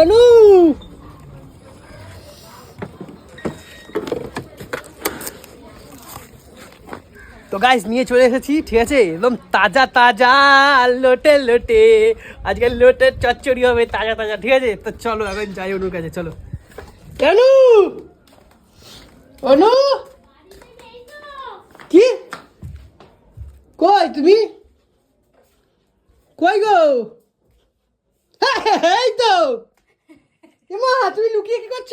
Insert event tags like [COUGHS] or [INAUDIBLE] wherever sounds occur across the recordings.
অনু তো গাইস নিয়ে চলে এসেছি, ঠিক আছে? একদম তাজা তাজা, লোটে লোটে। আজকাল লোটের চচ্চড়ি হবে, তাজা তাজা, ঠিক আছে? তো চলো, এখন যাই অনুর কাছে, চলো। অনু! অনু! কি? কই তুমি? কই গো? এই তো। এমা তুমি লুকিয়ে কি করছ?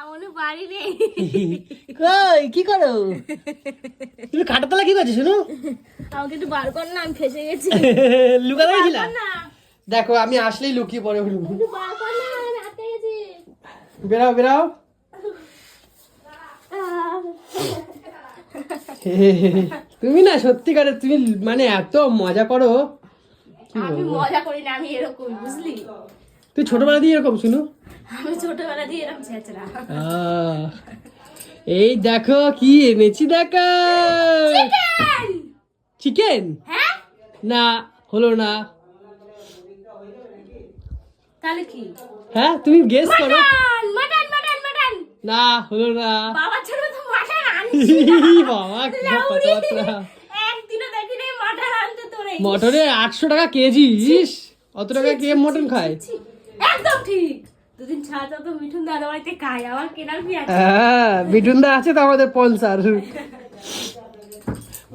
আমার বাড়ি নেই। কই কি করো? তুমি খাটাতলা কি করছ শুনো? আমাকে একটু বার কর না আমি ফেসে গেছি। লুকাতে গেছিলা? না। দেখো আমি আসলেই লুকিয়ে পড়ে উঠবো। বেরাও বেরাও তুমি না সত্যিকারে তুমি মানে এত মজা করো। আমি মজা করি না আমি এরকম বুঝলি? তুই ছোটবেলা দিয়ে এরকম শুনো? আমি ছোটবেলা দিয়ে এরকম ছেঁচড়া। এই দেখো কি এনেছি দেখো। চিকেন হ্যাঁ? না হলো না। তাহলে কি? হ্যাঁ তুমি গেস করো। Mutton mutton mutton mutton. না হলো না। বাবা ছেলে তো মাটন আনছি [LAUGHS] বাবা কি কথাবার্তা। একদিনও দেখিনি মাটন আনতে তোরে। মটনে আটশো টাকা কেজি অত টাকা কে মটন খায়? একদম ঠিক। দুদিন ছাড়া তো মিঠুন দাদা বাড়িতে খাই আমার কেনার কি আছে। হ্যাঁ আছে তো আমাদের পলসার।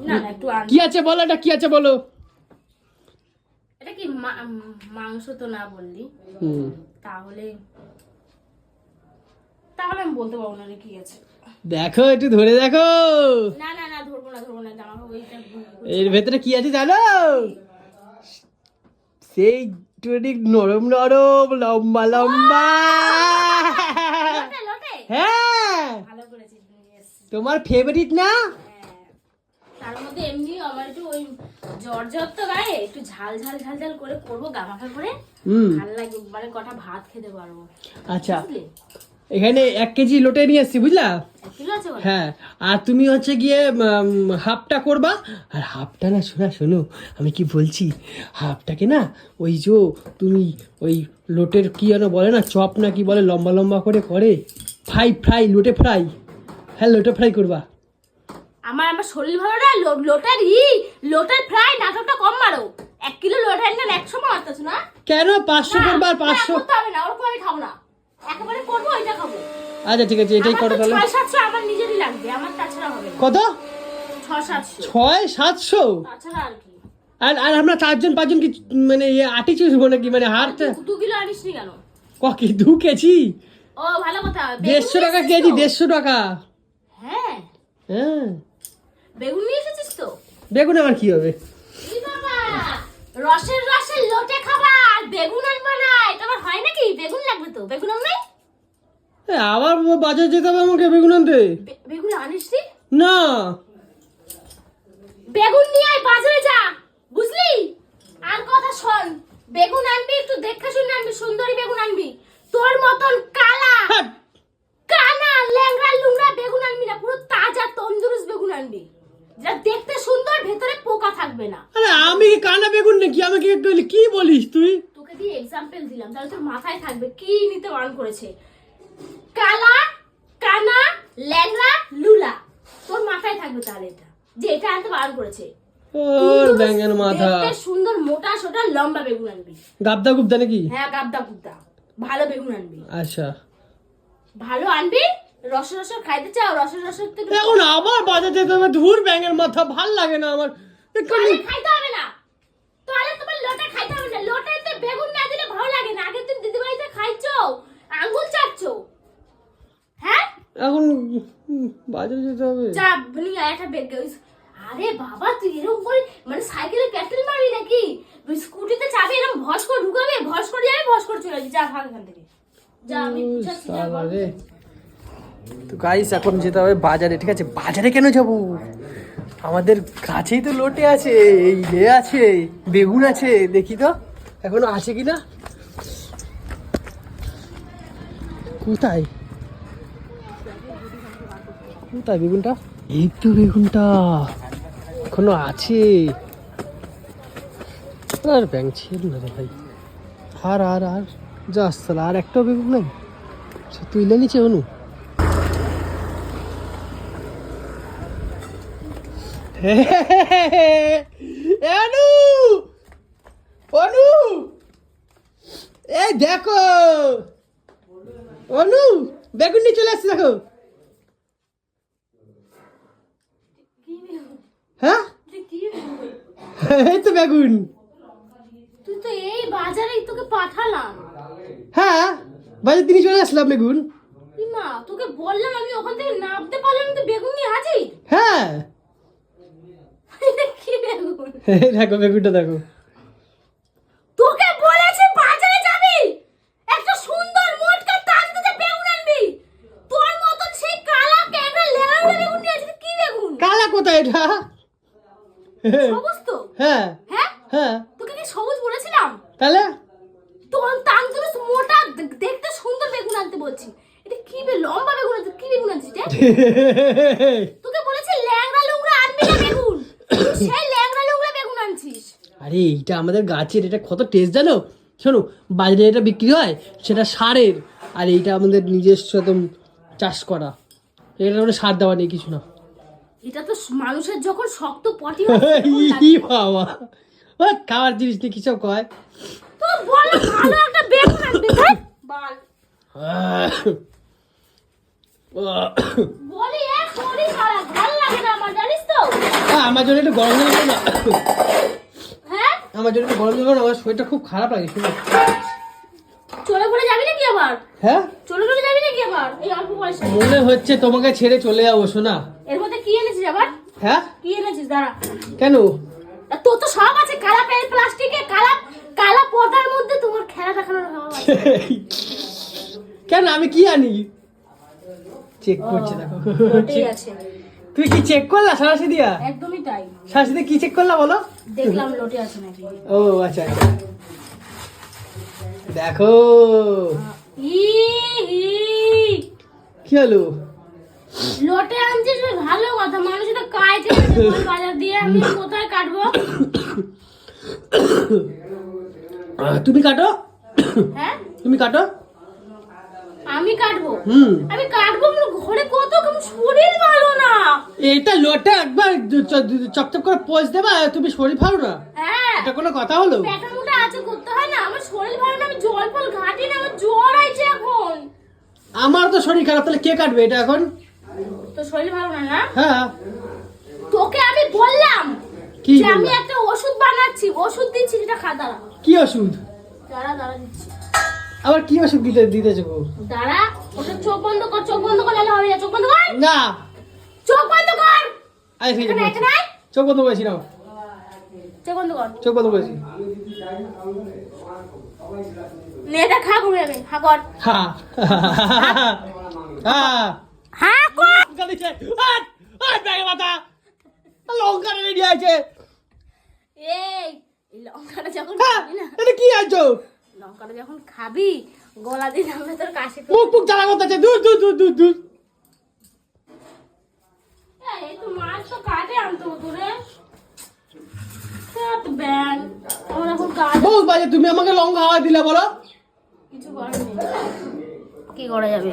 না না একটু কি আছে বলো এটা কি আছে বলো? এটা কি মাংস তো না বললি? তাহলে তাহলে আমি বলতে পারব না কি আছে। দেখো একটু ধরে দেখো। না না না ধরবো না ধরবো না জামা এর ভেতরে কি আছে জানো? সেই টুনিক নরম নরম লম্বা লম্বা। হ্যাঁ। তোমার ফেভারিট না। তার মধ্যে এমনি আমার একটু ওই জ্বর জ্বর তো গায়ে একটু ঝাল ঝাল ঝাল ঝাল করে করব গামাখা করে। হুম। ভালো লাগে মানে কটা ভাত খেতে পারব। আচ্ছা। এখানে এক কেজি লোটে নিয়ে এসছি বুঝলা? হ্যাঁ আর তুমি হচ্ছে গিয়ে হাফটা করবা আর হাফটা না শোনা শোনো আমি কি বলছি? হাফটাকে না ওই যে তুমি ওই লোটের কি যেন বলে না চপ না কি বলে লম্বা লম্বা করে করে ফ্রাই ফ্রাই লোটে ফ্রাই। হ্যাঁ লোটে ফ্রাই করবা। আমার আমার শরীর ভালো না লোটার ই লোটার ফ্রাই নাটকটা কম মারো। এক কিলো লোটার না একশো মারতেছ না? কেন? পাঁচশো না, করবা আর না, পাঁচশো হবে না ওরকম আমি খাব না একেবারে করব ওইটা খাব আচ্ছা ঠিক আছে এটাই করো তাহলে। আমার নিজেরই লাগবে আমার তাছাড়া হবে কত? ছয় সাতশো। আর আর আমরা চারজন পাঁচজন কি মানে ইয়ে আটি চুষবো নাকি? মানে হারটা দু- দু কিলো আনিস নি কেন? কি দু কেজি? ও ভালো কথা। দেড়শো টাকা কেজি দেড়শো টাকা। হ্যাঁ। হ্যাঁ। বেগুন নিয়ে এসেছিস তো? বেগুন আমার কি হবে? রসের রসের লোটে খাবা আর বেগুন আনবা না। আবার হয় নাকি? বেগুন লাগবে তো বেগুন আনবে? আবার বাজার যেতে হবে আমাকে বেগুন আনতে। বেগুন আনিস না? বেগুন নিয়ে আয় বাজারে যা বুঝলি? আর কথা শোন বেগুন আনবি একটু দেখে শুনে আনবি সুন্দরী বেগুন আনবি। তোর মতন কালা কানা ল্যাংড়া লুংড়া বেগুন আনবি না পুরো তাজা তন্দুরুস বেগুন আনবি। যা দেখতে সুন্দর ভেতরে পোকা থাকবে না। আরে আমি কি কানা বেগুন নাকি? আমাকে একটু কি বলিস তুই? তোকে দিয়ে এক্সাম্পল দিলাম তাহলে তোর মাথায় থাকবে কি নিতে বারণ করেছে। ল্যাংড়া লুলা। তোর মাথায় থাকবে তাহলে এটা যে এটা আনতে বারণ করেছে। ব্যাঙের মাথা। সুন্দর মোটা সোটা লম্বা বেগুন আনবি। গাবদা গুবদা নাকি? হ্যাঁ গাবদা গুবদা। ভালো বেগুন আনবি। আচ্ছা। ভালো আনবি রস রস খাইতে চাও রস রস তো এখন আবার বাজার যেতে হবে ধুর ব্যাঙের মাথা ভালো লাগে না আমার। খাইতে হবে না। তাহলে তোমার লোটে খাইতে হবে না। লোটেতে বেগুন না দিলে ভালো লাগে না। আগে তুমি দিদি বাড়িতে খাইছো আঙ্গুল চাটছো। এখন বাজারে যেতে হবে। যা আয় একটা বেগ আরে বাবা তুই এরকম করে মানে সাইকেলে প্যাটেল মারবি নাকি? তুই স্কুটিতে চাবি এরকম ভস করে ঢুকাবে ভস করে যাবে ভস করে চলে যাবি যা ভাগ এখান থেকে। যা আমি বুঝাচ্ছি, বল। তো গাইস এখন যেতে হবে বাজারে ঠিক আছে? বাজারে কেন যাব? আমাদের কাছেই তো লোটে আছে এই এ আছে বেগুন আছে দেখি তো এখনও আছে কি না কোথায়? কোথায় বেগুনটা? এই তো বেগুনটা। এখনও আছে। আর ব্যাংক ছিল না রে ভাই। আর আর আর যা আসসালা আর একটাও বেগুন নাই। সে তুইলে নিচে অনু। অনু! অনু! এই দেখো। অনু বেগুন নিয়ে চলে আসছে দেখো কি বেগুন? হ্যাঁ? এই তো বেগুন। তুই তো এই বাজারে তোকে পাঠালাম। হ্যাঁ? বাজার তিনি চলে আসলাম বেগুন। মা তোকে বললাম আমি ওখান থেকে নামতে পারলাম তুই বেগুন নিয়ে হাজির? হ্যাঁ। কি বেগুন? দেখো বেগুনটা দেখো। তোকে বলেছি বাজারে যাবি? একটা সুন্দর মোটকা তাজা তাজা বেগুন আনবি? তোর মতন সেই কালা ক্যাংরা লেলাউড়া বেগুন নিয়ে আসিস কি বেগুন? কালা কোথায় এটা? সবুজ তো? হ্যাঁ। হ্যাঁ? হ্যাঁ। তোকে কি সবুজ বলেছিলাম? তাহলে? তোর তাংজুস মোটা দেখতে সুন্দর বেগুন আনতে বলছি। এটা কি বে লম্বা বেগুন আনতে কি বেগুন আনছিস রে [LAUGHS] তোকে বলেছি ল্যাংড়া লুংড়া আনবি না বেগুন। সেই ল্যাংড়া লুংড়া বেগুন আনছিস। আরে এইটা আমাদের গাছের এটা কত টেস্ট জানো? শোনো বাজারে এটা বিক্রি হয় সেটা সারের। আর এইটা আমাদের নিজস্ব একদম চাষ করা। এটা মানে সার দেওয়া নেই কিছু না। এটা তো মানুষের যখন শক্ত পটি হয় [LAUGHS] ই বাবা। ও খাওয়ার জিনিস নিয়ে কিসব কয়? তো বলো ভালো একটা আনবি ধ্যাৎ, বাল। বলি এক খারাপ ভালো লাগে না আমার জানিস তো? হ্যাঁ, আমার জন্য একটু গরম জল না। হ্যাঁ? আমার জন্য একটু গরম জল আমার শরীরটা খুব খারাপ লাগে শুনো। চলে পড়ে আবার? হ্যাঁ? চলে চলে যাবি নাকি আবার? এই অল্প বয়সে। মনে হচ্ছে তোমাকে ছেড়ে চলে যাব শোনা এর মধ্যে কি এনেছিস আবার? হ্যাঁ? কি এনেছিস? দাঁড়া। কেন? তোর তো সব আছে কালা পেন প্লাস্টিকে কালা কালা পর্দার মধ্যে তোমার খেলা দেখানোর কেন? আমি কি আনি? চেক করছে দেখো। তুই কি চেক করলা সারাশি দিয়া? একদমই তাই। কি চেক করলা বলো? দেখলাম লোটে আছে নাকি। ও আচ্ছা আচ্ছা। দেখো। কি হলো লোটে আনছিস ভালো কথা। মানুষ তো কাটে বাজার দিয়ে আমি কোথায় কাটবো? [COUGHS] তুমি কাটো। হ্যাঁ? তুমি কাটো। আমি কাটবো? হুম। আমি কাটবো আমার ঘরে কত কেমন শরীর ভালো না। এটা লোটে একবার চপচপ করে পোজ দেবা তুমি শরীর ভালো না। হ্যাঁ। এটা কোনো কথা হলো? পেটা মোটা আছে করতে হয় না। আমার শরীর ভালো না আমি জল ফল ঘাটি না আমার জ্বর আইছে এখন। আমার তো শরীর খারাপ তাহলে কে কাটবে এটা এখন? তো শরীর ভালো না না? হ্যাঁ। তোকে আমি বললাম কি যে আমি একটা ওষুধ বানাচ্ছি ওষুধ দিচ্ছি যেটা খা দাঁড়া। কি ওষুধ? দাঁড়া দাঁড়া দিচ্ছি। আবার কি ওষুধ দিতে দিতে গো? দাঁড়া ওটা চোখ বন্ধ কর চোখ বন্ধ করলে হবে না চোখ বন্ধ কর। না। চোখ বন্ধ কর। এখানে আয়। চোখ বন্ধ করেছি নাও। চোখ বন্ধ কর। চোখ বন্ধ করেছি। নে খা ঘুরে যাবে খা কর। হা হ্যাঁ কর। লঙ্কা দিচ্ছে আট! আট, ব্যাগে মাথা। লঙ্কা রেডি আছে এই লঙ্কাটা যখন না। এটা কি আছো? লঙ্কাটা যখন খাবি গলা দিয়ে নামলে তোর কাশি মুখ মুখ জ্বালা করতেছে দূর দূর দূর দূর দূর এই তো মাছ তো কাটে আনতো কাজ বউ বাজে তুমি আমাকে লঙ্কা হাওয়া দিলে বলো। কিছু করার নেই। কি করা যাবে?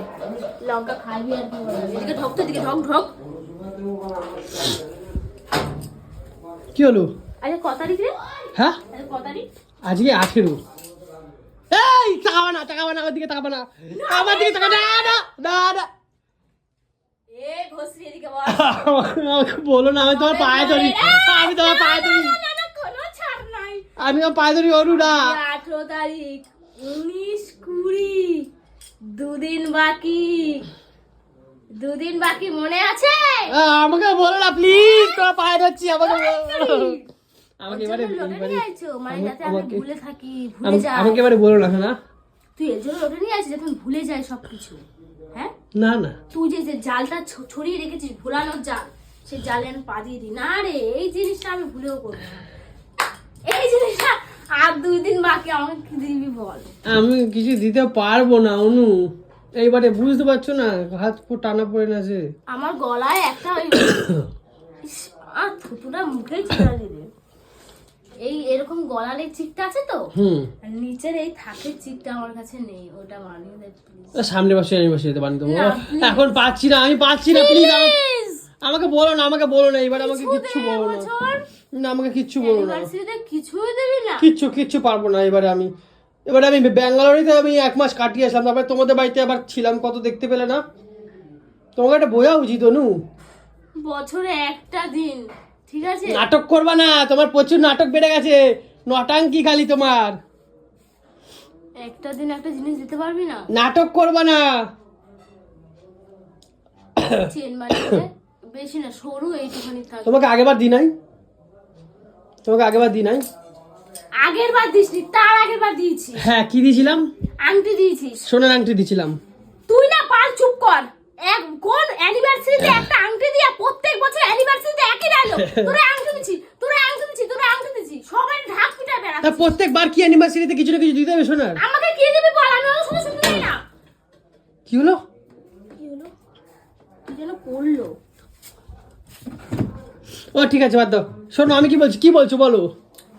লঙ্কা খাবি আর কি করা যাবে? এদিকে ঢোক তো এদিকে ঢোক ঢোক। কি হলো? আচ্ছা ক তারিখ রে? হ্যাঁ? আচ্ছা ক তারিখ? আজকে আঠেরো। এই তাকাবা না তাকাবা না আমার দিকে তাকাবা না আমার দিকে তাকা না না না না। বল আমাকে বলো না আমি তোমার পায়ে ধরি। আমি তোমার পায়ে ধরি। আমি তোমার পায়ে ধরি অরু না আঠেরো তারিখ উনিশ কুড়ি দুদিন বাকি। দুদিন বাকি মনে আছে? আমাকে বলো না প্লিজ তোমার পায়ে ধরছি আমাকে। আমাকে এবারে মানে যাতে আমি ভুলে থাকি ভুলে যাই। আমাকে এবারে বলো না না তুই এর জন্য লোটে নিয়ে আছিস যাতে আমি ভুলে যাই সবকিছু হ্যাঁ? না না। তুই যে যে জালটা ছড়িয়ে রেখেছিস ভুলানোর জাল সেই জালে আমি পা দিয়ে দিই না রে এই জিনিসটা আমি ভুলেও করব না। এই জিনিসটা আর দুই দিন বাকি আমাকে কি দিবি বল? আমি কিছু দিতে পারব না অনু। এইবারে বুঝতে পারছ না হাত টানা পড়ে না যে। আমার গলায় একটা ওই [COUGHS] আর থুতুটা মুখেই দিবে এই এরকম গলার এই চিকটা আছে তো? হুম। নিচের এই থাকের চিকটা আমার কাছে নেই ওটা বানিয়ে দে প্লিজ ও, সামনে বছর অ্যানিভার্সারিতে বানিয়ে দেবো। এখন পাচ্ছি না আমি পাচ্ছি না প্লিজ আমাকে বলো না আমাকে বলো না এবার আমাকে কিচ্ছু বলো না। না আমাকে কিচ্ছু বলো না। কিছুই দিবি না। কিচ্ছু কিচ্ছু পারব না এবারে আমি। এবারে আমি ব্যাঙ্গালোরেতে আমি এক মাস কাটিয়ে আসলাম তারপরে তোমাদের বাড়িতে আবার ছিলাম কত দেখতে পেলে না? তোমাকে একটা বোঝা উচিত অনু। বছরে একটা দিন। ঠিক আছে? নাটক করবা না তোমার প্রচুর নাটক বেড়ে গেছে। নটাঙ্কি খালি তোমার। একটা দিন একটা জিনিস দিতে পারবি না? নাটক করবা না। চেন বেশি না সরু এইটুখানি থাকবে তোমাকে আগেবার দি নাই। তোমাকে আগেবার দি নাই। আগের বার দিসনি তার আগের বার দিয়েছি। হ্যাঁ কি দিয়েছিলাম আংটি দিয়েছিস। সোনার আংটি দিয়েছিলাম তুই না পাল চুপ কর। এক কোন অ্যানিভার্সারিতে একটা আংটি দিয়া প্রত্যেক বছর অ্যানিভার্সারিতে একই ডায়লগ [LAUGHS] তোরা আংটি দিছি তোরা আংটি দিছি তোরা আংটি দিছি সবাই ঢাক পিটা বেড়া তা প্রত্যেকবার কি অ্যানিভার্সারিতে কিছু না কিছু দিতে হবে সোনার আমাকে কি দিবি বল? আমি ওর শুনে শুনতে না। কি হলো? কি হলো? কি যেন করল? ও ঠিক আছে বাদ দাও। শোনো আমি কি বলছি কি বলছো বলো?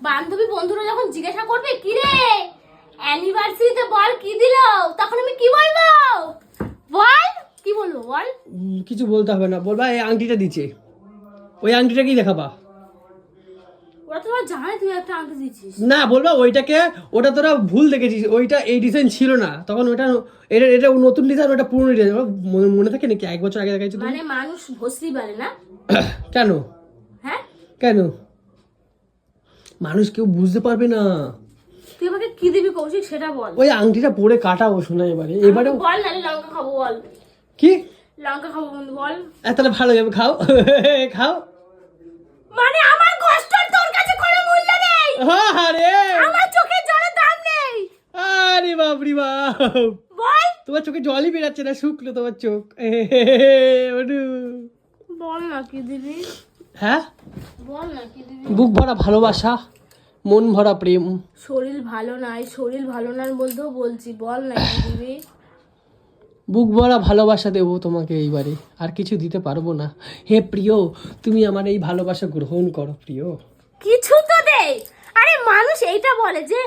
বান্ধবী বন্ধুরা যখন জিজ্ঞাসা করবে কি রে অ্যানিভার্সারিতে বল কি দিল? তখন আমি কি বলব? বল। কি বলব বল? কিছু বলতে হবে না। বলবা এই আংটিটা দিচ্ছে। ওই আংটিটা কি দেখাবা? ওরা তোমার জানে তুই একটা আংটি দিচ্ছিস। না বলবা ওইটাকে ওটা তোরা ভুল দেখেছিস। ওইটা এই ডিজাইন ছিল না। তখন ওটা এটা এটা নতুন ডিজাইন ওটা পুরনো ডিজাইন মনে থাকে নাকি এক বছর আগে দেখাইছো মানে মানুষ ভসরি বলে না? [COUGHS] কেন? হ্যাঁ? কেন? মানুষ কেউ বুঝতে পারবে না। তুই আমাকে কি দিবি কৌশিক সেটা বল। ওই আংটিটা পরে কাটাবো শোনা এবারে। এবারে বল নালে লঙ্কা খাব বল। কি? লঙ্কা খাব বন্ধু বল। তাহলে ভালো যাবে খাও। [LAUGHS] খাও। মানে আমার কষ্ট তোর কাছে কোনো মূল্য নেই। আরে আমার চোখের জলের দাম নেই। আরে বাপরি বাপ। বল। তোমার চোখে জলই বেরাচ্ছে না শুকলো তোমার চোখ। [LAUGHS] বল না কি দিবি। হ্যাঁ? বল না কি দিবি। বুক ভরা ভালোবাসা মন ভরা প্রেম। শরীর ভালো নাই শরীর ভালো না বলতেও বলছি বল না কি দিবি। বুক ভরা ভালোবাসা দেবো তোমাকে এইবারে। আর কিছু দিতে পারব না। হে প্রিয় তুমি আমার এই ভালোবাসা গ্রহণ করো প্রিয়। কিছু তো দে আরে মানুষ এইটা বলে যে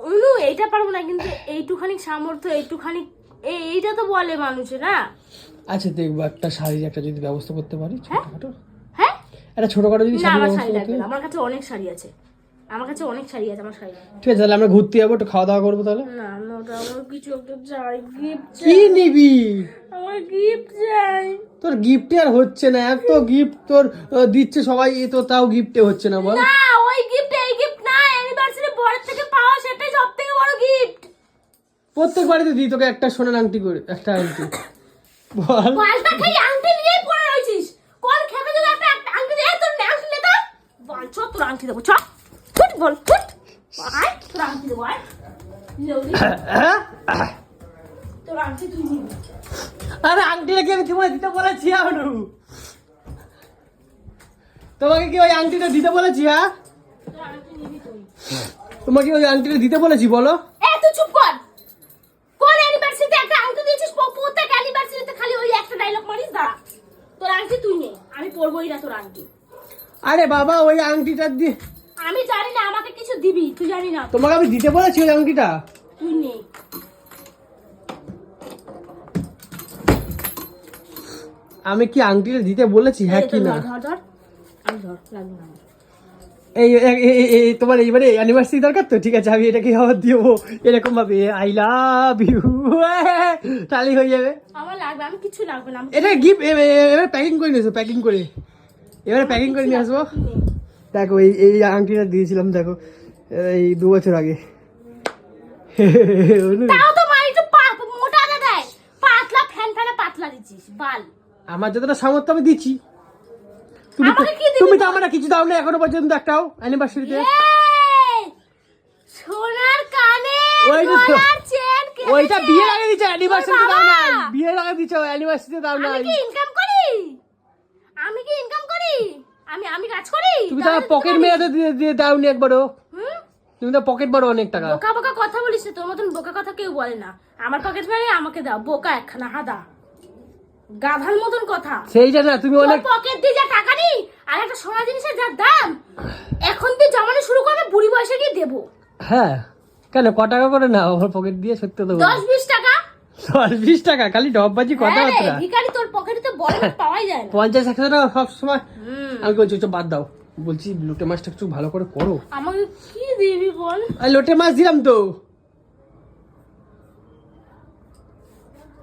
অনু এইটা পারব না কিন্তু এইটুখানি সামর্থ্য এইটুখানি এই এইটা তো বলে মানুষে না আচ্ছা দেখব একটা শাড়ির একটা যদি ব্যবস্থা করতে পারি ছোটখাটো। হ্যাঁ? একটা ছোটখাটো যদি ব্যবস্থা শাড়ি আমার কাছে অনেক শাড়ি আছে। আমার কাছে অনেক শাড়ি আছে আমার শাড়ি ঠিক আছে তাহলে আমরা ঘুরতে যাব একটু খাওয়া দাওয়া করব তাহলে? না না ওটা আমার কিছু একটা চাই গিফট কি নিবি? আমার গিফট চাই। তোর গিফটে আর হচ্ছে না এত গিফট তোর দিচ্ছে সবাই এ তো তাও গিফটে হচ্ছে না বল। না ওই গিফট এই গিফট না অ্যানিভার্সারি থেকে পাওয়া সেটাই বড় গিফট প্রত্যেক বাড়িতে দিই তোকে একটা সোনার আংটি করে একটা আংটি। বল। খেয়ে আংটি নিয়েই পড়ে রয়েছিস। কোন খেপে যদি একটা আংটি দিয়ে তোর আংটি নে তো বল চ তোর আংটি দেবো চ। বল ফুট। আয় তোর আংটি দেবো আয়। তোর আংটি তুই নিবি। আরে আংটিটা কি আমি তোমায় দিতে বলেছি আনু তোমাকে কি ওই আংটিটা দিতে বলেছি হ্যাঁ? আংটি তোমাকে ওই আংটিটা দিতে বলেছি বলো। চুপ কর। কোন অ্যানিভার্সারিতে একটা আংটি দিয়েছিস? প- প্রত্যেক অ্যানিভার্সারিতে খালি ওই একটা ডায়লগ মারিস দাঁড়া। তোর আংটি তুই নে। আমি পরবোই না তোর আংটি। আরে বাবা ওই আংটিটা দিয়ে আমি জানি না আমাকে কিছু দিবি তুই জানি না। তোমাকে আমি দিতে বলেছি ওই আংটিটা তুই নে। আমি কি আংটিটা দিতে বলেছি হ্যাঁ কি না? ধর, ধর ধর। আমি ধর লাগবে না। এই এই- তোমার এইবারে অ্যানিভার্সারি দরকার তো? ঠিক আছে আমি এটাকে আবার দিব। এরকম ভাবে আই লাভ ইউ তাহলেই হয়ে যাবে। আমার লাগবে আমি কিছু লাগবে না এটা গিফট এবারে প্যাকিং করে নিয়ে আসব প্যাকিং করে। এবারে প্যাকিং করে নিয়ে আসব। দেখো এই এই আংটিটা দিয়েছিলাম দেখো এই দু বছর আগে। আমার যতটা সামর্থ্য আমি দিচ্ছি। তুমি তুমি তো আমার কিছু দাও না এখনও পর্যন্ত একটাও অ্যানিভার্সারিতে সোনার কানে তো- চেন ওইটা। বিয়ের আগে দিচ্ছে অ্যানিভার্সারিতে দাও! নাই বিয়ের আগে দিচ্ছে অ্যানিভার্সারিতে দাও আমি কি ইনকাম করি? আমি কি ইনকাম করি? আমি আমি কাজ করি? তুমি তো পকেট মেরে দিয়ে দাওনি একবারও। তুমি তো পকেট বড় অনেক টাকা। বোকা বোকা কথা বলিস না, তোর মতন বোকা কথা কেউ বলে না। আমার পকেট মারে আমাকে দাও। বোকা একখানা হাদা। গাধার মতন কথা। সেইটা না তুমি অনেক পকেট দিয়ে যা টাকা নি আর একটা সোনা জিনিসের যা দাম এখন তুই জমানো শুরু করবে বুড়ি বয়সে গিয়ে দেবো। হ্যাঁ। কেন ক টাকা করে না ওভার পকেট দিয়ে সত্যি তো দশ বিশ টাকা বিশ টাকা খালি ডববাজি হ্যাঁ রে, কথাবার্তা। ভিখারি তোর পকেটে তো বড় পাওয়াই যায় পঞ্চাশ একশো টাকা সব সময়। আমি বলছি বাদ দাও। বলছি লোটে মাছটা একটু ভালো করে করো। আমাকে কি দিবি বল? লোটে মাছ দিলাম তো।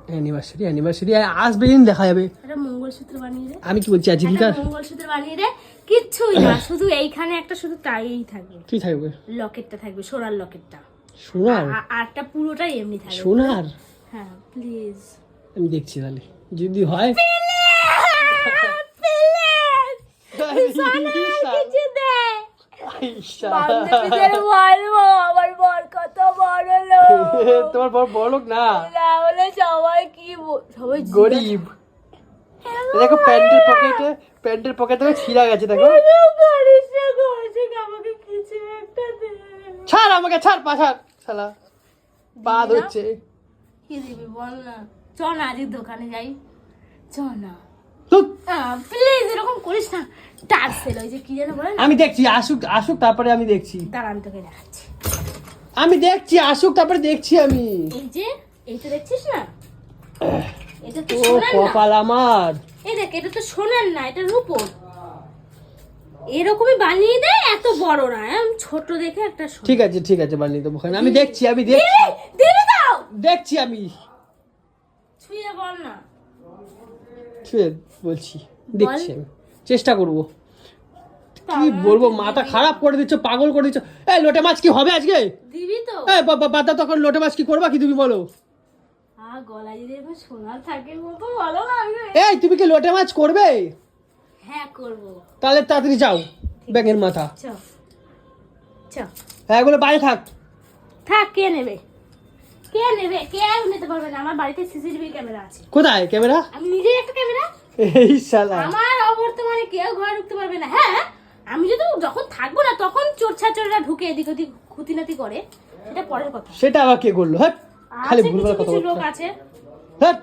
অ্যানিভার্সারি অ্যানিভার্সারি আসবে দিন দেখা যাবে। মঙ্গলসূত্র বানিয়ে দে। আমি কি বলছি আজকে মঙ্গলসূত্র বানিয়ে দে। কিচ্ছুই না [COUGHS] শুধু এইখানে একটা শুধু তাইই থাকবে। কি থাকবে? লকেটটা থাকবে সোনার লকেটটা। সোনার? আরটা পুরোটাই এমনি থাকবে। সোনার? হ্যাঁ প্লিজ আমি দেখছি তাহলে। যদি হয় বর তোমার না? সবাই কি সবাই গরিব। দেখো প্যান্টের পকেটে প্যান্টের পকেটে ছিঁড়া গেছে দেখো। ছাড় আমাকে ছাড় পা ছাড়। শালা বাদ হচ্ছে কি দিবি বল না। চ না আজকে দোকানে যাই। চ না। প্লিজ এরকম করিস না। টার্সেল ওই যে কি যেন বলে আমি দেখছি আসুক আসুক তারপরে আমি দেখছি। দাঁড়া আমি তোকে দেখাচ্ছি। আমি দেখছি আসুক তারপরে দেখছি আমি। এই যে এইটা দেখছিস না? এটা তো ও সোনার না। কপাল আমার। এই দেখ এটা তো সোনার না এটা রূপোর। এরকমই বানিয়ে দে এত বড় না এম ছোট দেখে একটা ঠিক আছে ঠিক আছে বানিয়ে দেবো। আমি দেখছি আমি দেখছি। দেখছি আমি। ছুঁয়ে বল না। ঠিক বলছি দেখছি আমি। চেষ্টা করব। কি বলব মাথা খারাপ করে দিচ্ছ পাগল করে দিচ্ছ। এই লোটে মাছ কি হবে আজকে? দিবি তো। এই বাবা বাদা তখন লোটে মাছ কি করবা কি তুমি বলো। এই তুমি কি লোটে মাছ করবে? হ্যাঁ করব। তাহলে তাড়াতাড়ি যাও ব্যাঙের মাথা। হ্যাঁ এগুলো বাইরে থাক। থাক কে নেবে? কে নেবে? নিতে পারবে না? আমার বাড়িতে সিসিটিভি ক্যামেরা আছে। কোথায়? ক্যামেরা? আমি নিজেই একটা ক্যামেরা। এই শালা। আমার অবর্তমানে কেউ ঘরে ঢুকতে পারবে না। হ্যাঁ আমি যদি যখন থাকব না তখন চোর ছাচোররা ঢুকে এদিক ওদিক খুঁতিনাতি করে। সেটা পরের কথা। সেটা আবার কে করল? হ্যাঁ খালি ভুলভাল কথা লোক আছে। হ্যাঁ।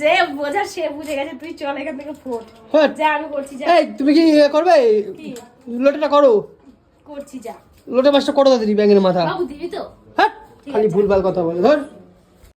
যে বোঝা সে বুঝে গেছে। তুই চল এখান থেকে ফোট। হ্যাঁ। যা আমি করছি যা। এই তুমি কি ইয়ে করবে? কি? লোটেটা করো। করছি যা। লোটে মাছটা কটা দিবি ব্যাঙের মাথা? হ্যাঁ খালি। ভুলভাল কথা বলে ধর।